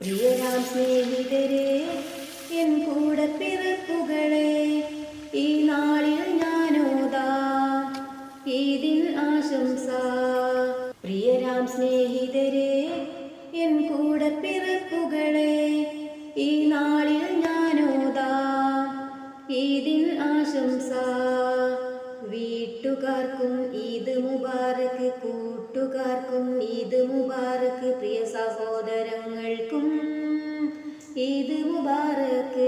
പ്രിയരാം സ്നേഹിതരെ എൻ കൂടെ പിറപ്പുകളെ ഈ നാളിൽ ഞാനോതാം ഈദിൻ ആശംസ. പ്രിയരാം സ്നേഹിതരെ എൻ കൂടെ പിറപ്പുകളെ ഈ നാളിൽ ഞാനോതാം ഈദിൻ ആശംസ. വീട്ടുകാർക്കും ഈദ് മുബാറക്ക് കൂട്ടുകാർക്കും ഈദ് മുബാറക്ക് പ്രിയ സഹോദരങ്ങൾക്കും ഈദ് മുബാറക്ക്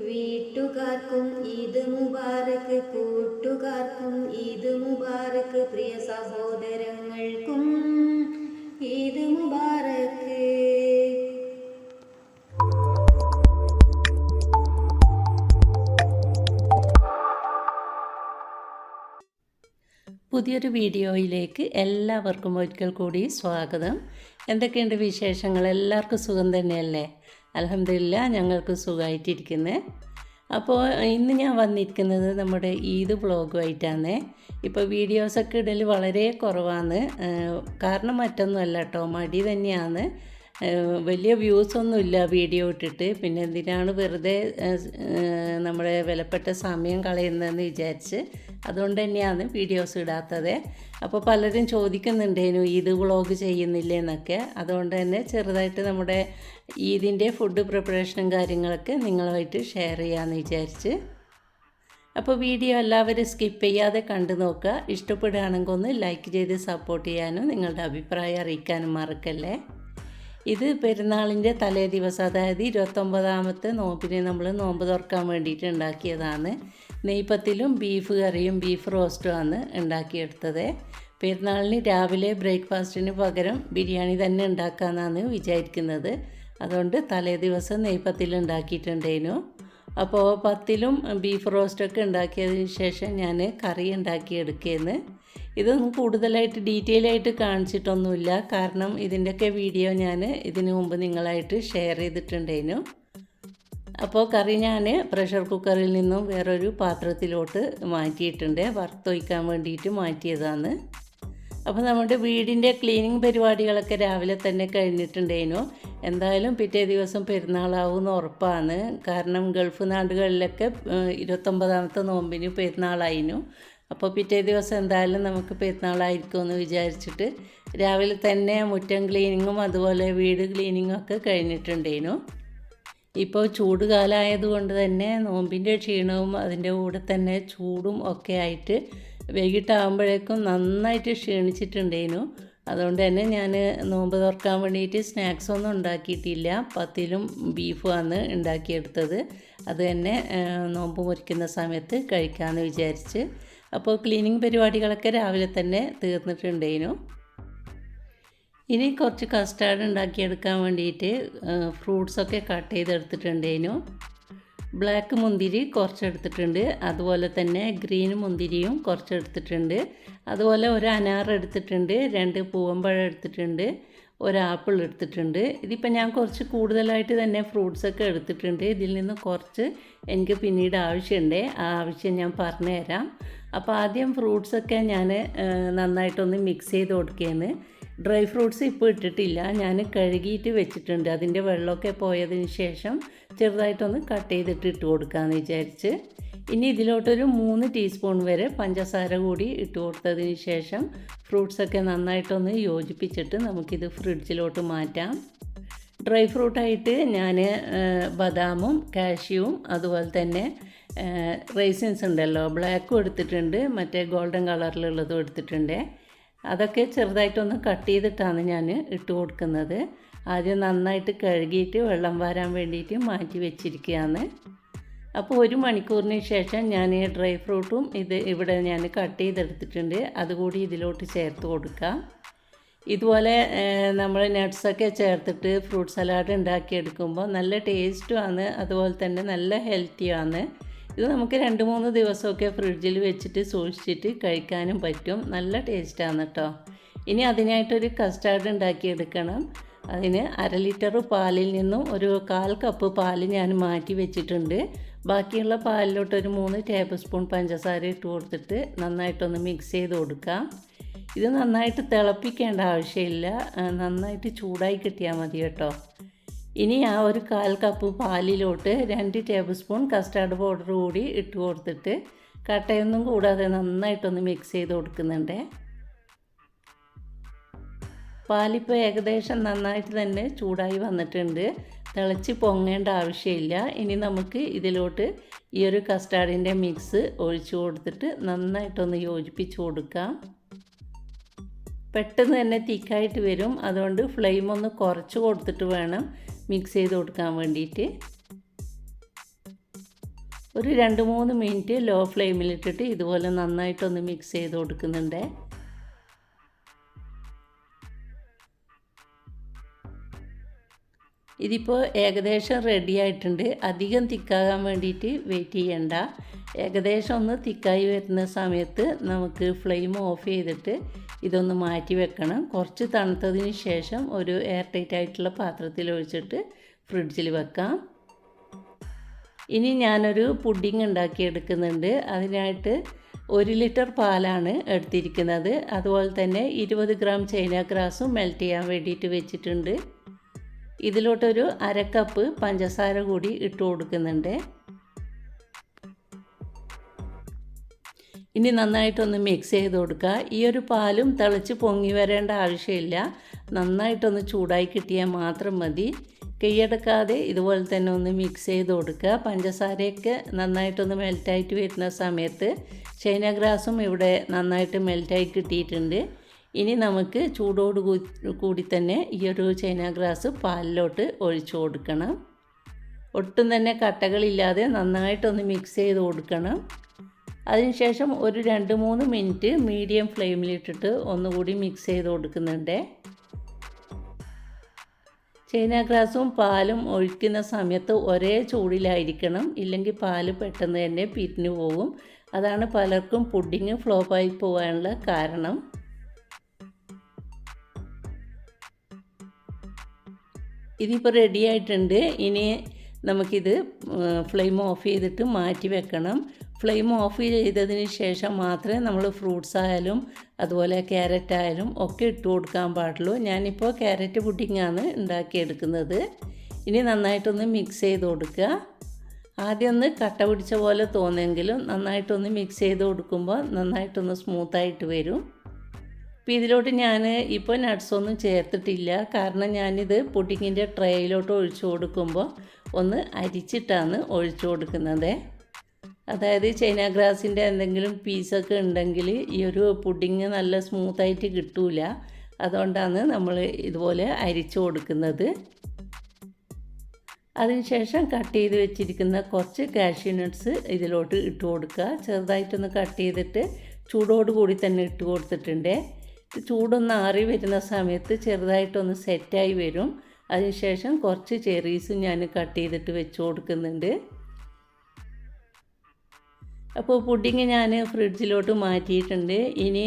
വീട്ടുകാർക്കും ഈദ് മുബാറക്ക് കൂട്ടുകാർക്കും ഈദ് മുബാറക്ക് പ്രിയ സഹോദരങ്ങൾക്കും ഈദ് മുബാറക്ക് പുതിയൊരു വീഡിയോയിലേക്ക് എല്ലാവർക്കും ഒരിക്കൽ കൂടി സ്വാഗതം. എന്തൊക്കെയുണ്ട് വിശേഷങ്ങൾ? എല്ലാവർക്കും സുഖം തന്നെയല്ലേ? അലഹമില്ല ഞങ്ങൾക്ക് സുഖമായിട്ടിരിക്കുന്നത് അപ്പോൾ ഇന്ന് ഞാൻ വന്നിരിക്കുന്നത് നമ്മുടെ ഈദ് വ്ളോഗുമായിട്ടാണ് ഇപ്പോൾ വീഡിയോസൊക്കെ ഇടൽ വളരെ കുറവാണ്. കാരണം മറ്റൊന്നുമല്ല കേട്ടോ മടി തന്നെയാണ്. വലിയ വ്യൂസ് ഒന്നുമില്ല വീഡിയോ ഇട്ടിട്ട്. പിന്നെ എന്തിനാണ് വെറുതെ നമ്മുടെ വിലപ്പെട്ട സമയം കളയുന്നതെന്ന് വിചാരിച്ച് അതുകൊണ്ട് തന്നെയാണ് വീഡിയോസ് ഇടാത്തത്. അപ്പോൾ പലരും ചോദിക്കുന്നുണ്ടേനു ഈദ് വ്ളോഗ് ചെയ്യുന്നില്ലേ എന്നൊക്കെ. അതുകൊണ്ട് തന്നെ ചെറുതായിട്ട് നമ്മുടെ ഈദിന്റെ ഫുഡ് പ്രിപ്പറേഷനും കാര്യങ്ങളൊക്കെ നിങ്ങളുമായിട്ട് ഷെയർ ചെയ്യാമെന്ന് വിചാരിച്ച്. അപ്പോൾ വീഡിയോ എല്ലാവരും സ്കിപ്പ് ചെയ്യാതെ കണ്ടു നോക്കുക. ഇഷ്ടപ്പെടുകയാണെങ്കിൽ ഒന്ന് ലൈക്ക് ചെയ്ത് സപ്പോർട്ട് ചെയ്യാനും നിങ്ങളുടെ അഭിപ്രായം അറിയിക്കാനും മറക്കല്ലേ? ഇത് പെരുന്നാളിന്റെ തലേ ദിവസം അതായത് ഇരുപത്തൊമ്പതാമത്തെ നോമ്പിനെ നമ്മൾ നോമ്പ് തുറക്കാൻ വേണ്ടിയിട്ട് ഉണ്ടാക്കിയതാണ്. നെയ്പ്പത്തിലും ബീഫ് കറിയും ബീഫ് റോസ്റ്റും റോസ്റ്റുമാണ് ഉണ്ടാക്കിയെടുത്തത്. പെരുന്നാളിന് രാവിലെ ബ്രേക്ക്ഫാസ്റ്റിന് പകരം ബിരിയാണി തന്നെ ഉണ്ടാക്കാമെന്നാണ് വിചാരിക്കുന്നത്. അതുകൊണ്ട് തലേ ദിവസം നെയ്പ്പത്തിൽ ഉണ്ടാക്കിയിട്ടുണ്ടേനു. അപ്പോൾ പത്തിലും ബീഫ് റോസ്റ്റൊക്കെ ഉണ്ടാക്കിയതിന് ശേഷം ഞാൻ കറി ഉണ്ടാക്കിയെടുക്കുകയെന്ന് ഇതൊന്നും കൂടുതലായിട്ട് ഡീറ്റെയിൽ ആയിട്ട് കാണിച്ചിട്ടൊന്നുമില്ല. കാരണം ഇതിന്റെയൊക്കെ വീഡിയോ ഞാൻ ഇതിനു മുമ്പ് നിങ്ങളായിട്ട് ഷെയർ ചെയ്തിട്ടുണ്ടേനു അപ്പോൾ കറി ഞാൻ പ്രഷർ കുക്കറിൽ നിന്നും വേറൊരു പാത്രത്തിലോട്ട് മാറ്റിയിട്ടുണ്ട്. വറുത്തൊഴിക്കാൻ വേണ്ടിയിട്ട് മാറ്റിയതാണ്. അപ്പോൾ നമ്മുടെ വീടിന്റെ ക്ലീനിങ് പരിപാടികളൊക്കെ രാവിലെ തന്നെ കഴിഞ്ഞിട്ടുണ്ടേനു എന്തായാലും പിറ്റേ ദിവസം പെരുന്നാളാവുമെന്ന് ഉറപ്പാണ്. കാരണം ഗൾഫ് നാടുകളിലൊക്കെ ഇരുപത്തൊമ്പതാമത്തെ നോമ്പിന് പെരുന്നാളായിരുന്നു. അപ്പോൾ പിറ്റേ ദിവസം എന്തായാലും നമുക്ക് പെരുന്നാളായിരിക്കും എന്ന് വിചാരിച്ചിട്ട് രാവിലെ തന്നെ മുറ്റം ക്ലീനിങ്ങും അതുപോലെ വീട് ക്ലീനിങ്ങും ഒക്കെ കഴിഞ്ഞിട്ടുണ്ടേനു. ഇപ്പോൾ ചൂട് കാലമായതുകൊണ്ട് തന്നെ നോമ്പിന്റെ ക്ഷീണവും അതിന്റെ കൂടെ തന്നെ ചൂടും ഒക്കെ ആയിട്ട് വൈകിട്ടാകുമ്പോഴേക്കും നന്നായിട്ട് ക്ഷീണിച്ചിട്ടുണ്ടേനു. അതുകൊണ്ട് തന്നെ ഞാൻ നോമ്പ് തുറക്കാൻ വേണ്ടിയിട്ട് സ്നാക്സ് ഒന്നും ഉണ്ടാക്കിയിട്ടില്ല. പത്തിലും ബീഫുമാണ് ഉണ്ടാക്കിയെടുത്തത്. അത് തന്നെ നോമ്പ് മുറിക്കുന്ന സമയത്ത് കഴിക്കാമെന്ന് വിചാരിച്ച് അപ്പോൾ ക്ലീനിങ് പരിപാടികളൊക്കെ രാവിലെ തന്നെ തീർന്നിട്ടുണ്ടേനു. ഇനി കുറച്ച് കസ്റ്റാർഡ് ഉണ്ടാക്കിയെടുക്കാൻ വേണ്ടിയിട്ട് ഫ്രൂട്ട്സൊക്കെ കട്ട് ചെയ്തെടുത്തിട്ടുണ്ടേനു. ബ്ലാക്ക് മുന്തിരി കുറച്ചെടുത്തിട്ടുണ്ട്. അതുപോലെ തന്നെ ഗ്രീൻ മുന്തിരിയും കുറച്ചെടുത്തിട്ടുണ്ട്. അതുപോലെ ഒരു അനാർ എടുത്തിട്ടുണ്ട് രണ്ട് പൂവമ്പഴം എടുത്തിട്ടുണ്ട് ഒരു ആപ്പിൾ എടുത്തിട്ടുണ്ട്. ഇതിപ്പോൾ ഞാൻ കുറച്ച് കൂടുതലായിട്ട് തന്നെ ഫ്രൂട്ട്സൊക്കെ എടുത്തിട്ടുണ്ട്. ഇതിൽ നിന്ന് കുറച്ച് എനിക്ക് പിന്നീട് ആവശ്യമുണ്ട്. ആ ആവശ്യം ഞാൻ പറഞ്ഞുതരാം. അപ്പോൾ ആദ്യം ഫ്രൂട്ട്സൊക്കെ ഞാൻ നന്നായിട്ടൊന്ന് മിക്സ് ചെയ്ത് കൊടുക്കുകയാണ് ഡ്രൈ ഫ്രൂട്ട്സ് ഇപ്പോൾ ഇട്ടിട്ടില്ല. ഞാൻ കഴുകിയിട്ട് വെച്ചിട്ടുണ്ട്. അതിന്റെ വെള്ളമൊക്കെ പോയതിന് ശേഷം ചെറുതായിട്ടൊന്ന് കട്ട് ചെയ്തിട്ട് ഇട്ട് കൊടുക്കാമെന്ന് വിചാരിച്ച്. ഇനി ഇതിലോട്ടൊരു മൂന്ന് ടീസ്പൂൺ വരെ പഞ്ചസാര കൂടി ഇട്ട് കൊടുത്തതിന് ശേഷം ഫ്രൂട്ട്സൊക്കെ നന്നായിട്ടൊന്ന് യോജിപ്പിച്ചിട്ട് നമുക്കിത് ഫ്രിഡ്ജിലോട്ട് മാറ്റാം. ഡ്രൈ ഫ്രൂട്ടായിട്ട് ഞാൻ ബദാമും കാഷ്യൂവും അതുപോലെ തന്നെ റൈസിൻസ് ഉണ്ടല്ലോ ബ്ലാക്കും എടുത്തിട്ടുണ്ട് മറ്റേ ഗോൾഡൻ കളറിലുള്ളതും എടുത്തിട്ടുണ്ട്. അതൊക്കെ ചെറുതായിട്ടൊന്ന് കട്ട് ചെയ്തിട്ടാണ് ഞാൻ ഇട്ട് കൊടുക്കുന്നത്. ആദ്യം നന്നായിട്ട് കഴുകിയിട്ട് വെള്ളം വാരാൻ വേണ്ടിയിട്ട് മാറ്റി വെച്ചിരിക്കുകയാണ്. അപ്പോൾ ഒരു മണിക്കൂറിന് ശേഷം ഞാൻ ഈ ഡ്രൈ ഫ്രൂട്ടും ഇത് ഇവിടെ ഞാൻ കട്ട് ചെയ്തെടുത്തിട്ടുണ്ട്. അതുകൂടി ഇതിലോട്ട് ചേർത്ത് കൊടുക്കാം. ഇതുപോലെ നമ്മൾ നട്ട്സൊക്കെ ചേർത്തിട്ട് ഫ്രൂട്ട് സലാഡ് ഉണ്ടാക്കിയെടുക്കുമ്പോൾ നല്ല ടേസ്റ്റുമാണ് അതുപോലെ തന്നെ നല്ല ഹെൽത്തിയാണ് ഇത് നമുക്ക് രണ്ട് മൂന്ന് ദിവസമൊക്കെ ഫ്രിഡ്ജിൽ വെച്ചിട്ട് സൂക്ഷിച്ചിട്ട് കഴിക്കാനും പറ്റും. നല്ല ടേസ്റ്റാണ് കേട്ടോ. ഇനി അതിനായിട്ടൊരു കസ്റ്റാർഡ് ഉണ്ടാക്കിയെടുക്കണം. അതിന് അര ലിറ്റർ പാലിൽ നിന്നും ഒരു കാൽ കപ്പ് പാൽ ഞാൻ മാറ്റി വെച്ചിട്ടുണ്ട്. ബാക്കിയുള്ള പാലിലോട്ട് ഒരു മൂന്ന് ടേബിൾ സ്പൂൺ പഞ്ചസാര ഇട്ട് കൊടുത്തിട്ട് നന്നായിട്ടൊന്ന് മിക്സ് ചെയ്ത് കൊടുക്കാം. ഇത് നന്നായിട്ട് തിളപ്പിക്കേണ്ട ആവശ്യമില്ല. നന്നായിട്ട് ചൂടായി കിട്ടിയാൽ മതി കേട്ടോ. ഇനി ആ ഒരു കാൽ കപ്പ് പാലിലോട്ട് രണ്ട് ടേബിൾ സ്പൂൺ കസ്റ്റാർഡ് പൗഡർ കൂടി ഇട്ട് കൊടുത്തിട്ട് കട്ടയൊന്നും കൂടാതെ നന്നായിട്ടൊന്ന് മിക്സ് ചെയ്ത് കൊടുക്കുന്നുണ്ട്. പാലിപ്പോൾ ഏകദേശം നന്നായിട്ട് തന്നെ ചൂടായി വന്നിട്ടുണ്ട്. തിളച്ച് പൊങ്ങേണ്ട ആവശ്യമില്ല. ഇനി നമുക്ക് ഇതിലോട്ട് ഈ ഒരു കസ്റ്റാർഡിന്റെ മിക്സ് ഒഴിച്ചു കൊടുത്തിട്ട് നന്നായിട്ടൊന്ന് യോജിപ്പിച്ച് കൊടുക്കാം. പെട്ടെന്ന് തന്നെ തിക്കായിട്ട് വരും. അതുകൊണ്ട് ഫ്ലെയിം ഒന്ന് കുറച്ച് കൊടുത്തിട്ട് വേണം. മിക്സ് ചെയ്ത് കൊടുക്കാൻ വേണ്ടിയിട്ട് ഒരു രണ്ട് മൂന്ന് മിനിറ്റ് ലോ ഫ്ലെയിമിലിട്ടിട്ട് ഇതുപോലെ നന്നായിട്ടൊന്ന് മിക്സ് ചെയ്ത് കൊടുക്കുന്നുണ്ട്. ഇതിപ്പോൾ ഏകദേശം റെഡി ആയിട്ടുണ്ട്. അധികം തിക്കാകാൻ വേണ്ടിയിട്ട് വെയിറ്റ് ചെയ്യണ്ട. ഏകദേശം ഒന്ന് തിക്കായി വരുന്ന സമയത്ത് നമുക്ക് ഫ്ലെയിം ഓഫ് ചെയ്തിട്ട് ഇതൊന്ന് മാറ്റി വെക്കണം. കുറച്ച് തണുത്തതിന് ശേഷം ഒരു എയർ ടൈറ്റ് ആയിട്ടുള്ള പാത്രത്തിൽ ഒഴിച്ചിട്ട് ഫ്രിഡ്ജിൽ വെക്കാം. ഇനി ഞാനൊരു പുഡിംഗ് ഉണ്ടാക്കിയെടുക്കുന്നുണ്ട്. അതിനായിട്ട് ഒരു ലിറ്റർ പാലാണ് എടുത്തിരിക്കുന്നത്. അതുപോലെ തന്നെ ഇരുപത് ഗ്രാം ചൈന ഗ്രാസും മെൽറ്റ് ചെയ്യാൻ വേണ്ടിയിട്ട് വെച്ചിട്ടുണ്ട്. ഇതിലോട്ടൊരു അര കപ്പ് പഞ്ചസാര കൂടി ഇട്ട് കൊടുക്കുന്നുണ്ട്. ഇനി നന്നായിട്ടൊന്ന് മിക്സ് ചെയ്ത് കൊടുക്കുക. ഈ ഒരു പാലും തിളച്ച് പൊങ്ങി വരേണ്ട ആവശ്യമില്ല. നന്നായിട്ടൊന്ന് ചൂടായി കിട്ടിയാൽ മാത്രം മതി. കൈയടക്കാതെ ഇതുപോലെ തന്നെ ഒന്ന് മിക്സ് ചെയ്ത് കൊടുക്കുക. പഞ്ചസാരയൊക്കെ നന്നായിട്ടൊന്ന് മെൽറ്റായിട്ട് വരുന്ന സമയത്ത് ചൈന ഗ്രാസും ഇവിടെ നന്നായിട്ട് മെൽറ്റായി കിട്ടിയിട്ടുണ്ട്. ഇനി നമുക്ക് ചൂടോട് കൂടി തന്നെ ഈ ഒരു ചൈന ഗ്രാസ് പാലിലോട്ട് ഒഴിച്ചു കൊടുക്കണം. ഒട്ടും തന്നെ കട്ടകളില്ലാതെ നന്നായിട്ടൊന്ന് മിക്സ് ചെയ്ത് കൊടുക്കണം. അതിനുശേഷം ഒരു രണ്ട് മൂന്ന് മിനിറ്റ് മീഡിയം ഫ്ലെയിമിലിട്ടിട്ട് ഒന്നുകൂടി മിക്സ് ചെയ്ത് കൊടുക്കുന്നുണ്ട്. ചൈന ഗ്രാസും പാലും ഒഴിക്കുന്ന സമയത്ത് ഒരേ ചൂടിലായിരിക്കണം. ഇല്ലെങ്കിൽ പാൽ പെട്ടെന്ന് തന്നെ പിരിഞ്ഞു പോകും. അതാണ് പലർക്കും പുഡിങ് ഫ്ലോപ്പായി പോകാനുള്ള കാരണം. ഇതിപ്പോൾ റെഡി ആയിട്ടുണ്ട്. ഇനി നമുക്കിത് ഫ്ലെയിം ഓഫ് ചെയ്തിട്ട് മാറ്റി വെക്കണം. ഫ്ലെയിം ഓഫ് ചെയ്തതിന് ശേഷം മാത്രമേ നമ്മൾ ഫ്രൂട്ട്സ് ആയാലും അതുപോലെ ക്യാരറ്റ് ആയാലും ഒക്കെ ഇട്ട് കൊടുക്കാൻ പാടുള്ളൂ. ഞാനിപ്പോൾ ക്യാരറ്റ് പുഡിങ്ങാണ് ഉണ്ടാക്കിയെടുക്കുന്നത്. ഇനി നന്നായിട്ടൊന്ന് മിക്സ് ചെയ്ത് കൊടുക്കുക. ആദ്യം ഒന്ന് കട്ട പിടിച്ച പോലെ തോന്നെങ്കിലും നന്നായിട്ടൊന്ന് മിക്സ് ചെയ്ത് കൊടുക്കുമ്പോൾ നന്നായിട്ടൊന്ന് സ്മൂത്തായിട്ട് വരും. അപ്പോൾ ഇതിലോട്ട് ഞാൻ ഇപ്പോൾ നട്ട്സൊന്നും ചേർത്തിട്ടില്ല. കാരണം ഞാനിത് പുഡിങ്ങിന്റെ ട്രേയിലോട്ട് ഒഴിച്ചു കൊടുക്കുമ്പോൾ ഒന്ന് അരിച്ചിട്ടാണ് ഒഴിച്ചു കൊടുക്കുന്നത്. അതായത് ചൈന ഗ്രാസിന്റെ എന്തെങ്കിലും പീസൊക്കെ ഉണ്ടെങ്കിൽ ഈ ഒരു പുഡിങ് നല്ല സ്മൂത്തായിട്ട് കിട്ടൂല. അതുകൊണ്ടാണ് നമ്മൾ ഇതുപോലെ അരിച്ചു കൊടുക്കുന്നത്. അതിനുശേഷം കട്ട് ചെയ്ത് വെച്ചിരിക്കുന്ന കുറച്ച് കാഷ്യൂ നട്ട്സ് ഇതിലോട്ട് ഇട്ട് കൊടുക്കുക. ചെറുതായിട്ടൊന്ന് കട്ട് ചെയ്തിട്ട് ചൂടോട് കൂടി തന്നെ ഇട്ട് കൊടുത്തിട്ടുണ്ട്. ചൂടൊന്ന് ആറി വരുന്ന സമയത്ത് ചെറുതായിട്ടൊന്ന് സെറ്റായി വരും. അതിനുശേഷം കുറച്ച് ചെറീസും ഞാൻ കട്ട് ചെയ്തിട്ട് വെച്ച് കൊടുക്കുന്നുണ്ട്. അപ്പോൾ പുഡിങ് ഞാൻ ഫ്രിഡ്ജിലോട്ട് മാറ്റിയിട്ടുണ്ട്. ഇനി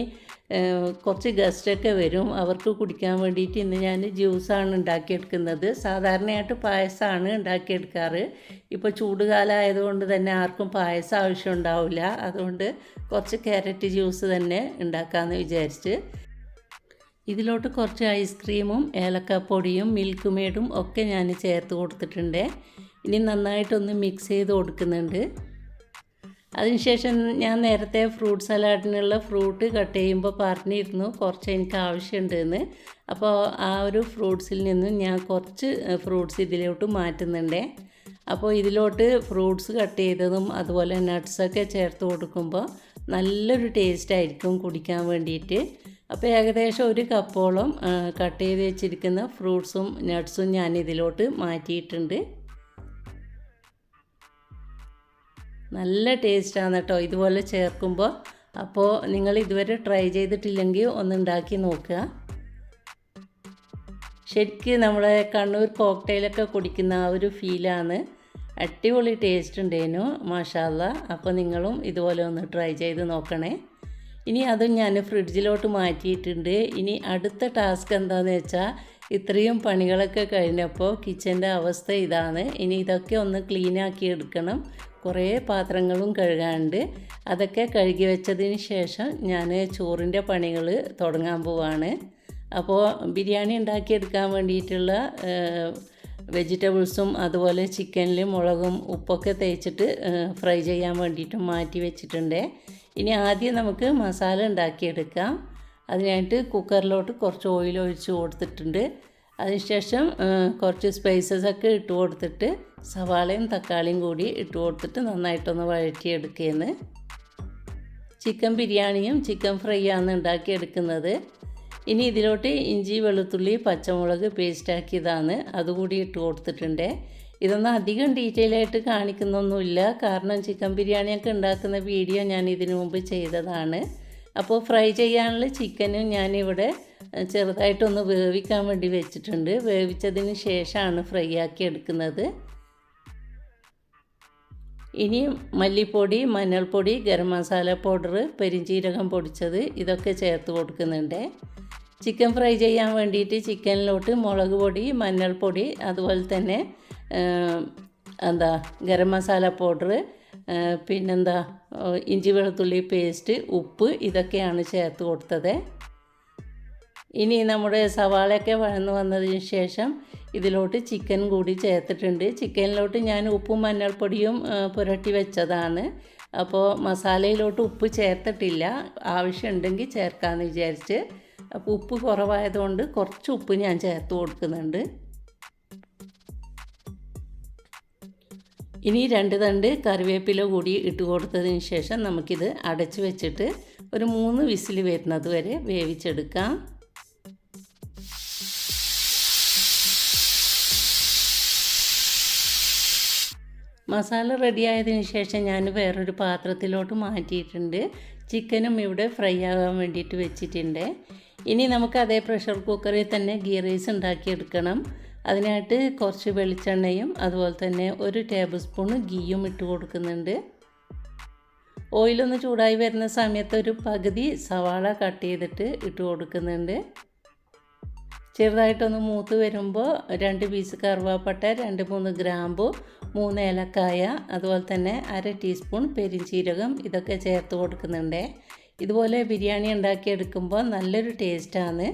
കുറച്ച് ഗസ്റ്റൊക്കെ വരും. അവർക്ക് കുടിക്കാൻ വേണ്ടിയിട്ട് ഇന്ന് ഞാൻ ജ്യൂസാണ് ഉണ്ടാക്കിയെടുക്കുന്നത്. സാധാരണയായിട്ട് പായസമാണ് ഉണ്ടാക്കിയെടുക്കാറ്. ഇപ്പോൾ ചൂടുകാലമായതുകൊണ്ട് തന്നെ ആർക്കും പായസം ആവശ്യം ഉണ്ടാവില്ല. അതുകൊണ്ട് കുറച്ച് ക്യാരറ്റ് ജ്യൂസ് തന്നെ ഉണ്ടാക്കാമെന്ന് വിചാരിച്ച്. ഇതിലോട്ട് കുറച്ച് ഐസ്ക്രീമും ഏലക്കപ്പൊടിയും മിൽക്ക് മെയ്ഡും ഒക്കെ ഞാൻ ചേർത്ത് കൊടുത്തിട്ടുണ്ട്. ഇനി നന്നായിട്ടൊന്ന് മിക്സ് ചെയ്ത് കൊടുക്കുന്നുണ്ട്. അതിനുശേഷം ഞാൻ നേരത്തെ ഫ്രൂട്ട് സലാഡിനുള്ള ഫ്രൂട്ട് കട്ട് ചെയ്യുമ്പോൾ പറഞ്ഞിരുന്നു കുറച്ച് എനിക്ക് ആവശ്യമുണ്ടെന്ന്. അപ്പോൾ ആ ഒരു ഫ്രൂട്ട്സിൽ നിന്നും ഞാൻ കുറച്ച് ഫ്രൂട്ട്സ് ഇതിലോട്ട് മാറ്റുന്നുണ്ട്. അപ്പോൾ ഇതിലോട്ട് ഫ്രൂട്ട്സ് കട്ട് ചെയ്തതും അതുപോലെ നട്ട്സൊക്കെ ചേർത്ത് കൊടുക്കുമ്പോൾ നല്ലൊരു ടേസ്റ്റ് ആയിരിക്കും കുടിക്കാൻ വേണ്ടിയിട്ട്. അപ്പോൾ ഏകദേശം ഒരു കപ്പോളം കട്ട് ചെയ്ത് വെച്ചിരിക്കുന്ന ഫ്രൂട്ട്സും നട്ട്സും ഞാൻ ഇതിലോട്ട് മാറ്റിയിട്ടുണ്ട്. നല്ല ടേസ്റ്റാണ് കേട്ടോ ഇതുപോലെ ചേർക്കുമ്പോൾ അപ്പോൾ നിങ്ങൾ ഇതുവരെ ട്രൈ ചെയ്തിട്ടില്ലെങ്കിൽ ഒന്ന് ഉണ്ടാക്കി നോക്കുക. ശരിക്കും നമ്മളെ കണ്ണൂർ കോക്ടെയിലൊക്കെ കുടിക്കുന്ന ആ ഒരു ഫീലാണ്. അടിപൊളി ടേസ്റ്റ് ഉണ്ടേനു മാഷാല്ല. അപ്പോൾ നിങ്ങളും ഇതുപോലെ ഒന്ന് ട്രൈ ചെയ്ത് നോക്കണേ. ഇനി അതും ഞാൻ ഫ്രിഡ്ജിലോട്ട് മാറ്റിയിട്ടുണ്ട്. ഇനി അടുത്ത ടാസ്ക് എന്താണെന്ന് വെച്ചാൽ ഇത്രയും പണികളൊക്കെ കഴിഞ്ഞപ്പോൾ കിച്ചന്റെ അവസ്ഥ ഇതാണ്. ഇനി ഇതൊക്കെ ഒന്ന് ക്ലീനാക്കി എടുക്കണം. കുറേ പാത്രങ്ങളും കഴുകാണ്ട് അതൊക്കെ കഴുകി വെച്ചതിന് ശേഷം ഞാൻ ചോറിന്റെ പണികൾ തുടങ്ങാൻ പോവാണ്. അപ്പോൾ ബിരിയാണി ഉണ്ടാക്കിയെടുക്കാൻ വേണ്ടിയിട്ടുള്ള വെജിറ്റബിൾസും അതുപോലെ ചിക്കനിലും മുളകും ഉപ്പൊക്കെ തേച്ചിട്ട് ഫ്രൈ ചെയ്യാൻ വേണ്ടിയിട്ട് മാറ്റി വെച്ചിട്ടുണ്ട്. ഇനി ആദ്യം നമുക്ക് മസാല ഉണ്ടാക്കിയെടുക്കാം. അതിനായിട്ട് കുക്കറിലോട്ട് കുറച്ച് ഓയിൽ ഒഴിച്ച് കൊടുത്തിട്ടുണ്ട്. അതിനുശേഷം കുറച്ച് സ്പൈസസ് ഒക്കെ ഇട്ട് കൊടുത്തിട്ട് സവാളയും തക്കാളിയും കൂടി ഇട്ട് കൊടുത്തിട്ട് നന്നായിട്ടൊന്ന് വഴറ്റിയെടുക്കുകയെന്ന് ചിക്കൻ ബിരിയാണിയും ചിക്കൻ ഫ്രൈ ആണ് ഉണ്ടാക്കിയെടുക്കുന്നത്. ഇനി ഇതിലോട്ട് ഇഞ്ചി വെളുത്തുള്ളി പച്ചമുളക് പേസ്റ്റാക്കിയതാണ് അതുകൂടി ഇട്ട് കൊടുത്തിട്ടുണ്ട്. ഇതൊന്നും അധികം ഡീറ്റെയിൽ ആയിട്ട് കാണിക്കുന്നൊന്നുമില്ല. കാരണം ചിക്കൻ ബിരിയാണിയൊക്കെ ഉണ്ടാക്കുന്ന വീഡിയോ ഞാൻ ഇതിനു മുമ്പ് ചെയ്തതാണ്. അപ്പോൾ ഫ്രൈ ചെയ്യാനുള്ള ചിക്കനും ഞാനിവിടെ ചെറുതായിട്ടൊന്ന് വേവിക്കാൻ വേണ്ടി വെച്ചിട്ടുണ്ട്. വേവിച്ചതിന് ശേഷമാണ് ഫ്രൈ ആക്കി എടുക്കുന്നത്. ഇനി മല്ലിപ്പൊടി മഞ്ഞൾപ്പൊടി ഗരം മസാല പൗഡർ പെരിഞ്ചീരകം പൊടിച്ചത് ഇതൊക്കെ ചേർത്ത് കൊടുക്കുന്നുണ്ട്. ചിക്കൻ ഫ്രൈ ചെയ്യാൻ വേണ്ടിയിട്ട് ചിക്കനിലോട്ട് മുളക് പൊടി മഞ്ഞൾപ്പൊടി അതുപോലെ തന്നെ എന്താ ഗരം മസാല പൗഡർ പിന്നെന്താ ഇഞ്ചി വെളുത്തുള്ളി പേസ്റ്റ് ഉപ്പ് ഇതൊക്കെയാണ് ചേർത്ത് കൊടുത്തത്. ഇനി നമ്മുടെ സവാളയൊക്കെ വഴന്നു വന്നതിന് ശേഷം ഇതിലോട്ട് ചിക്കൻ കൂടി ചേർത്തിട്ടുണ്ട്. ചിക്കനിലോട്ട് ഞാൻ ഉപ്പും മഞ്ഞൾപ്പൊടിയും പുരട്ടി വെച്ചതാണ്. അപ്പോൾ മസാലയിലോട്ട് ഉപ്പ് ചേർത്തിട്ടില്ല. ആവശ്യമുണ്ടെങ്കിൽ ചേർക്കാമെന്ന് വിചാരിച്ച്. അപ്പോൾ ഉപ്പ് കുറവായതുകൊണ്ട് കുറച്ച് ഉപ്പ് ഞാൻ ചേർത്ത് കൊടുക്കുന്നുണ്ട്. ഇനി രണ്ട് തണ്ട് കറിവേപ്പില കൂടി ഇട്ട് കൊടുത്തതിന് ശേഷം നമുക്കിത് അടച്ച് വെച്ചിട്ട് ഒരു മൂന്ന് വിസിൽ വരുന്നത് വരെ വേവിച്ചെടുക്കാം. മസാല റെഡി റെഡിയായതിന് ശേഷം ഞാൻ വേറൊരു പാത്രത്തിലോട്ട് മാറ്റിയിട്ടുണ്ട്. ചിക്കനും ഇവിടെ ഫ്രൈ ആകാൻ വേണ്ടിയിട്ട് വെച്ചിട്ടുണ്ട്. ഇനി നമുക്ക് അതേ പ്രഷർ കുക്കറിൽ തന്നെ ഗീ റൈസ് ഉണ്ടാക്കിയെടുക്കണം. അതിനായിട്ട് കുറച്ച് വെളിച്ചെണ്ണയും അതുപോലെ തന്നെ ഒരു ടേബിൾ സ്പൂൺ ഗീയും ഇട്ട് കൊടുക്കുന്നുണ്ട്. ഓയിലൊന്ന് ചൂടായി വരുന്ന സമയത്ത് ഒരു പകുതി സവാള കട്ട് ചെയ്തിട്ട് ഇട്ട് കൊടുക്കുന്നുണ്ട്. ചെറുതായിട്ടൊന്ന് മൂത്ത് വരുമ്പോൾ രണ്ട് പീസ് കറുവാപ്പട്ട രണ്ട് മൂന്ന് ഗ്രാമ്പു മൂന്ന് ഏലക്കായ അതുപോലെ തന്നെ അര ടീസ്പൂൺ പെരിഞ്ചീരകം ഇതൊക്കെ ചേർത്ത് കൊടുക്കുന്നുണ്ട്. ഇതുപോലെ ബിരിയാണി ഉണ്ടാക്കിയെടുക്കുമ്പോൾ നല്ലൊരു ടേസ്റ്റാണ്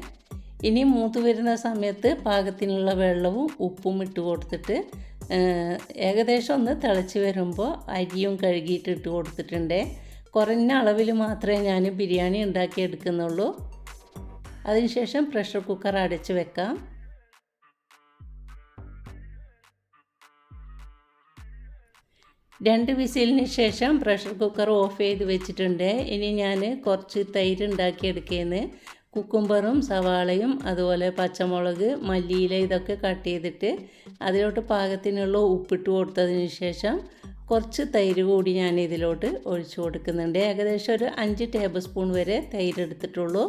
ഇനി മൂത്ത് വരുന്ന സമയത്ത് പാകത്തിനുള്ള വെള്ളവും ഉപ്പും ഇട്ട് കൊടുത്തിട്ട് ഏകദേശം ഒന്ന് തിളച്ച് വരുമ്പോൾ അരിയും കഴുകിയിട്ട് ഇട്ട് കൊടുത്തിട്ടുണ്ട്. കുറഞ്ഞ അളവിൽ മാത്രമേ ഞാൻ ബിരിയാണി ഉണ്ടാക്കിയെടുക്കുന്നുള്ളൂ. അതിനുശേഷം പ്രഷർ കുക്കർ അടച്ചു വെക്കാം. രണ്ട് വിസിലിന് ശേഷം പ്രഷർ കുക്കർ ഓഫ് ചെയ്ത് വെച്ചിട്ടുണ്ട്. ഇനി ഞാൻ കുറച്ച് തൈര് ഉണ്ടാക്കിയെടുക്കുന്നത് കുക്കുംബറും സവാളയും അതുപോലെ പച്ചമുളക് മല്ലിയില ഇതൊക്കെ കട്ട് ചെയ്തിട്ട് അതിലോട്ട് പാകത്തിനുള്ള ഉപ്പിട്ട് കൊടുത്തതിന് ശേഷം കുറച്ച് തൈര് കൂടി ഞാൻ ഇതിലോട്ട് ഒഴിച്ചു കൊടുക്കുന്നുണ്ട്. ഏകദേശം ഒരു അഞ്ച് ടേബിൾ സ്പൂൺ വരെ തൈര് എടുത്തിട്ടുള്ളൂ.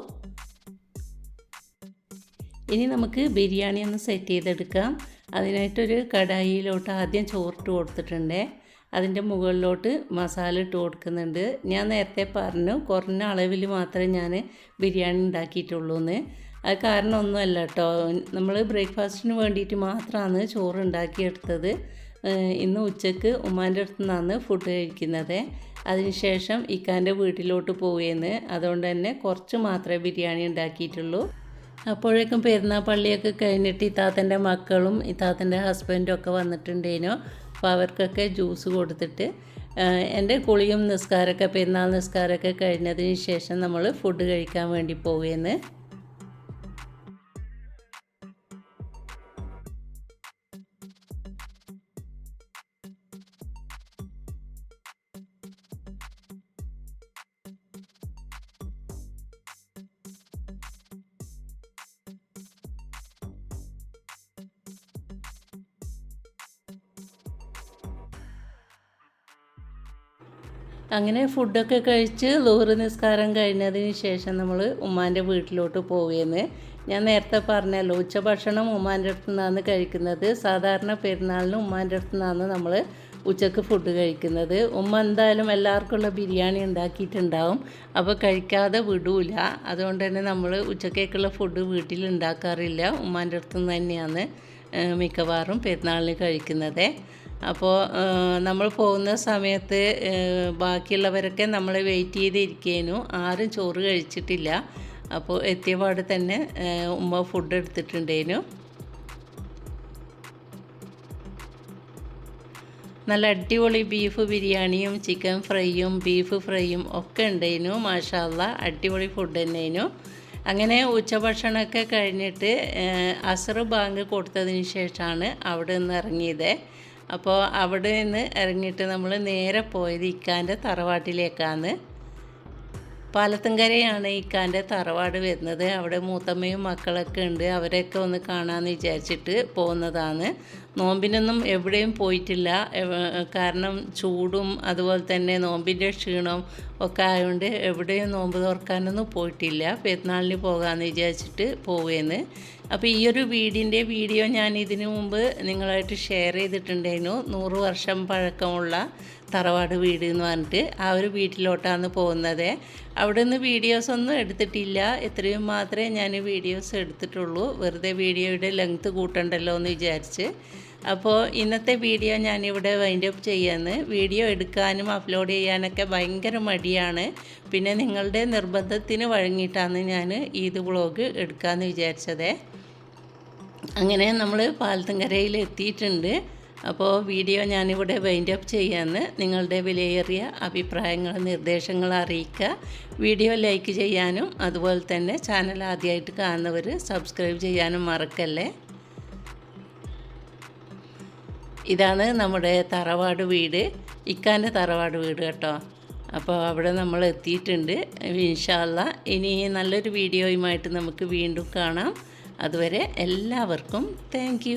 ഇനി നമുക്ക് ബിരിയാണി ഒന്ന് സെറ്റ് ചെയ്തെടുക്കാം. അതിനായിട്ടൊരു കടായിയിലോട്ട് ആദ്യം ചോറിട്ട് കൊടുത്തിട്ടുണ്ട്. അതിന്റെ മുകളിലോട്ട് മസാല ഇട്ട് കൊടുക്കുന്നുണ്ട്. ഞാൻ നേരത്തെ പറഞ്ഞു കുറഞ്ഞ അളവിൽ മാത്രമേ ഞാൻ ബിരിയാണി ഉണ്ടാക്കിയിട്ടുള്ളൂ എന്ന് അത് കാരണം കേട്ടോ. നമ്മൾ ബ്രേക്ക്ഫാസ്റ്റിന് വേണ്ടിയിട്ട് മാത്രമാണ് ചോറ് ഉണ്ടാക്കിയെടുത്തത്. ഇന്ന് ഉച്ചയ്ക്ക് ഉമ്മാന്റെ അടുത്ത് നിന്നാണ് ഫുഡ് കഴിക്കുന്നത് അതിനുശേഷം ഇക്കാന്റെ വീട്ടിലോട്ട് പോവുകയെന്ന് അതുകൊണ്ട് തന്നെ കുറച്ച് മാത്രമേ ബിരിയാണി ഉണ്ടാക്കിയിട്ടുള്ളൂ. അപ്പോഴേക്കും പെരുന്നാൾ പള്ളിയൊക്കെ കഴിഞ്ഞിട്ട് ഇത്താത്തന്റെ മക്കളും ഇത്താത്തന്റെ ഹസ്ബൻഡും ഒക്കെ വന്നിട്ടുണ്ടേനോ. അപ്പോൾ അവർക്കൊക്കെ ജ്യൂസ് കൊടുത്തിട്ട് എന്റെ കുളിയും നിസ്കാരമൊക്കെ പെരുന്നാൾ നിസ്കാരമൊക്കെ കഴിഞ്ഞതിന് ശേഷം നമ്മൾ ഫുഡ് കഴിക്കാൻ വേണ്ടി പോവുകയെന്ന് അങ്ങനെ ഫുഡൊക്കെ കഴിച്ച് ലോറി നിസ്കാരം കഴിഞ്ഞതിന് ശേഷം നമ്മൾ ഉമ്മാന്റെ വീട്ടിലോട്ട് പോവുകയെന്ന് ഞാൻ നേരത്തെ പറഞ്ഞല്ലോ ഉച്ചഭക്ഷണം ഉമ്മാന്റെ അടുത്ത് നിന്നാണ് കഴിക്കുന്നത്. സാധാരണ പെരുന്നാളിന് ഉമ്മാന്റെ അടുത്ത് നിന്നാണ് നമ്മൾ ഉച്ചയ്ക്ക് ഫുഡ് കഴിക്കുന്നത്. ഉമ്മ എന്തായാലും എല്ലാവർക്കുള്ള ബിരിയാണി ഉണ്ടാക്കിയിട്ടുണ്ടാവും. അപ്പോൾ കഴിക്കാതെ വിടൂല. അതുകൊണ്ട് തന്നെ നമ്മൾ ഉച്ചക്കേക്കുള്ള ഫുഡ് വീട്ടിൽ ഉണ്ടാക്കാറില്ല. ഉമ്മാന്റെ അടുത്ത് നിന്ന് തന്നെയാണ് മിക്കവാറും പെരുന്നാളിന് കഴിക്കുന്നത്. അപ്പോൾ നമ്മൾ പോകുന്ന സമയത്ത് ബാക്കിയുള്ളവരൊക്കെ നമ്മളെ വെയിറ്റ് ചെയ്തിരിക്കേനു. ആരും ചോറ് കഴിച്ചിട്ടില്ല. അപ്പോൾ എത്തിയ പാട് തന്നെ ഉമ്മ ഫുഡ് എടുത്തിട്ടുണ്ടേനു. നല്ല അടിപൊളി ബീഫ് ബിരിയാണിയും ചിക്കൻ ഫ്രൈയും ബീഫ് ഫ്രൈയും ഒക്കെ ഉണ്ടായിരുന്നു മാഷാല്ല അടിപൊളി ഫുഡ് തന്നെയായിരുന്നു അങ്ങനെ ഉച്ചഭക്ഷണമൊക്കെ കഴിഞ്ഞിട്ട് അസർ ബാങ്ക് കൊടുത്തതിന് ശേഷമാണ് അവിടെ നിന്ന് ഇറങ്ങിയത്. അപ്പോൾ അവിടെ നിന്ന് ഇറങ്ങിയിട്ട് നമ്മൾ നേരെ പോയത് ഇക്കാന്റെ തറവാട്ടിലേക്കാണ്. പാലത്തുംകരയാണ് ഇക്കാന്റെ തറവാട് വരുന്നത്. അവിടെ മൂത്തമ്മയും മക്കളൊക്കെ ഉണ്ട്. അവരെയൊക്കെ ഒന്ന് കാണാമെന്ന് വിചാരിച്ചിട്ട് പോകുന്നതാണ്. നോമ്പിനൊന്നും എവിടെയും പോയിട്ടില്ല. കാരണം ചൂടും അതുപോലെ തന്നെ നോമ്പിന്റെ ക്ഷീണവും ഒക്കെ ആയതുകൊണ്ട് എവിടെയും നോമ്പ് തുറക്കാനൊന്നും പോയിട്ടില്ല. പെരുന്നാളിന് പോകാമെന്ന് വിചാരിച്ചിട്ട് പോവുകയെന്ന് അപ്പോൾ ഈ ഒരു വീടിന്റെ വീഡിയോ ഞാൻ ഇതിനു മുമ്പ് നിങ്ങളായിട്ട് ഷെയർ ചെയ്തിട്ടുണ്ടായിരുന്നു. നൂറ് വർഷം പഴക്കമുള്ള തറവാട് വീട് എന്ന് പറഞ്ഞിട്ട് ആ ഒരു വീട്ടിലോട്ടാണ് പോകുന്നത്. അവിടെ നിന്ന് വീഡിയോസ് ഒന്നും എടുത്തിട്ടില്ല. എത്രയും മാത്രമേ ഞാൻ വീഡിയോസ് എടുത്തിട്ടുള്ളൂ. വെറുതെ വീഡിയോയുടെ ലെങ്ത്ത് കൂട്ടണ്ടല്ലോ എന്ന് വിചാരിച്ച്. അപ്പോൾ ഇന്നത്തെ വീഡിയോ ഞാനിവിടെ വൈൻഡ് അപ്പ് ചെയ്യാന്ന്. വീഡിയോ എടുക്കാനും അപ്ലോഡ് ചെയ്യാനൊക്കെ ഭയങ്കര മടിയാണ്. പിന്നെ നിങ്ങളുടെ നിർബന്ധത്തിന് വഴങ്ങിയിട്ടാണ് ഞാൻ ഈദ് ബ്ലോഗ് എടുക്കാമെന്ന് വിചാരിച്ചത്. അങ്ങനെ നമ്മൾ പാലത്തുംകരയിൽ എത്തിയിട്ടുണ്ട് അപ്പോൾ വീഡിയോ ഞാനിവിടെ വൈൻഡ് അപ്പ് ചെയ്യാമെന്ന് നിങ്ങളുടെ വിലയേറിയ അഭിപ്രായങ്ങളും നിർദ്ദേശങ്ങളും അറിയിക്കുക. വീഡിയോ ലൈക്ക് ചെയ്യാനും അതുപോലെ തന്നെ ചാനൽ ആദ്യമായിട്ട് കാണുന്നവർ സബ്സ്ക്രൈബ് ചെയ്യാനും മറക്കല്ലേ? ഇതാണ് നമ്മുടെ തറവാട് വീട്. ഇക്കാന്റെ തറവാട് വീട് കേട്ടോ. അപ്പോൾ അവിടെ നമ്മൾ എത്തിയിട്ടുണ്ട്. ഇൻഷാല്ല ഇനി നല്ലൊരു വീഡിയോയുമായിട്ട് നമുക്ക് വീണ്ടും കാണാം. അതുവരെ എല്ലാവർക്കും താങ്ക്